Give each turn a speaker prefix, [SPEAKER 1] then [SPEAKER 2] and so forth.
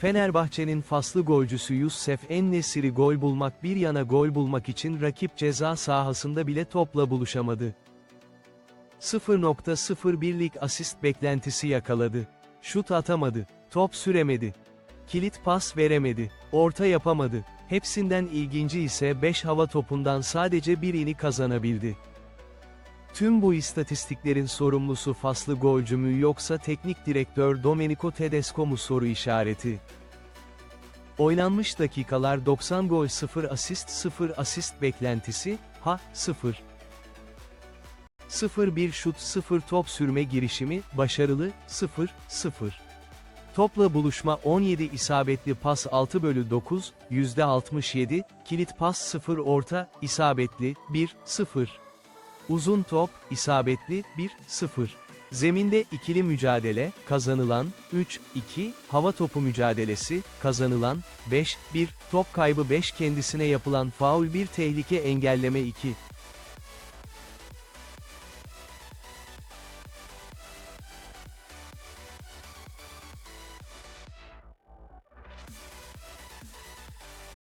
[SPEAKER 1] Fenerbahçe'nin faslı golcüsü Youssef En-Nesyri gol bulmak bir yana gol bulmak için rakip ceza sahasında bile topla buluşamadı. 0.01'lik asist beklentisi yakaladı. Şut atamadı. Top süremedi. Kilit pas veremedi. Orta yapamadı. Hepsinden ilginci ise 5 hava topundan sadece birini kazanabildi. Tüm bu istatistiklerin sorumlusu faslı golcü mü yoksa teknik direktör Domenico Tedesco mu soru işareti. Oynanmış dakikalar 90 gol 0 asist 0 asist beklentisi, ha, 0. 0-1 şut 0 top sürme girişimi, başarılı, 0, 0. Topla buluşma 17 isabetli pas 6 bölü 9, %67, kilit pas 0 orta, isabetli, 1, 0. Uzun top, isabetli, 1, 0. Zeminde ikili mücadele, kazanılan, 3, 2, hava topu mücadelesi, kazanılan, 5, 1, top kaybı 5 kendisine yapılan faul 1 tehlike engelleme 2.